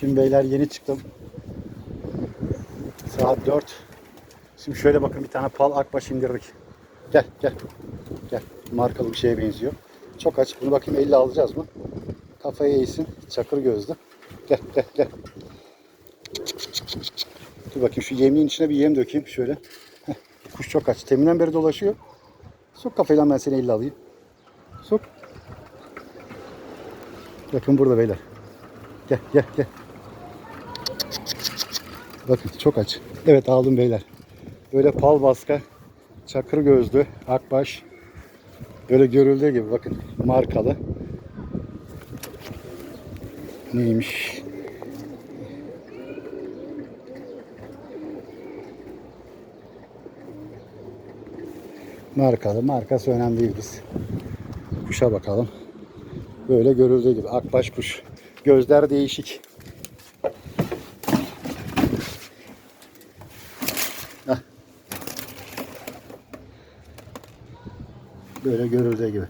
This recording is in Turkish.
Şimdi beyler yeni çıktım. Saat 4. Şimdi şöyle bakın bir tane pal akbaş indirdik. Gel gel. Gel. Markalı bir şeye benziyor. Çok aç. Bunu bakayım 50 alacağız mı? Kafayı eğsin. Çakır gözlü. Gel gel gel. Dur bakayım şu yemliğin içine bir yem dökeyim şöyle. Kuş çok aç. Teminden beri dolaşıyor. Sok kafayla ben seni 50 alayım. Sok. Bakın burada beyler. Gel gel gel. Bakın çok aç. Evet aldım beyler. Böyle pal baska, çakır gözlü, akbaş. Böyle görüldüğü gibi bakın markalı. Neymiş? Markalı. Markası önemli değil biz. Kuşa bakalım. Böyle görüldüğü gibi akbaş kuş. Gözler değişik. Böyle görüldüğü gibi.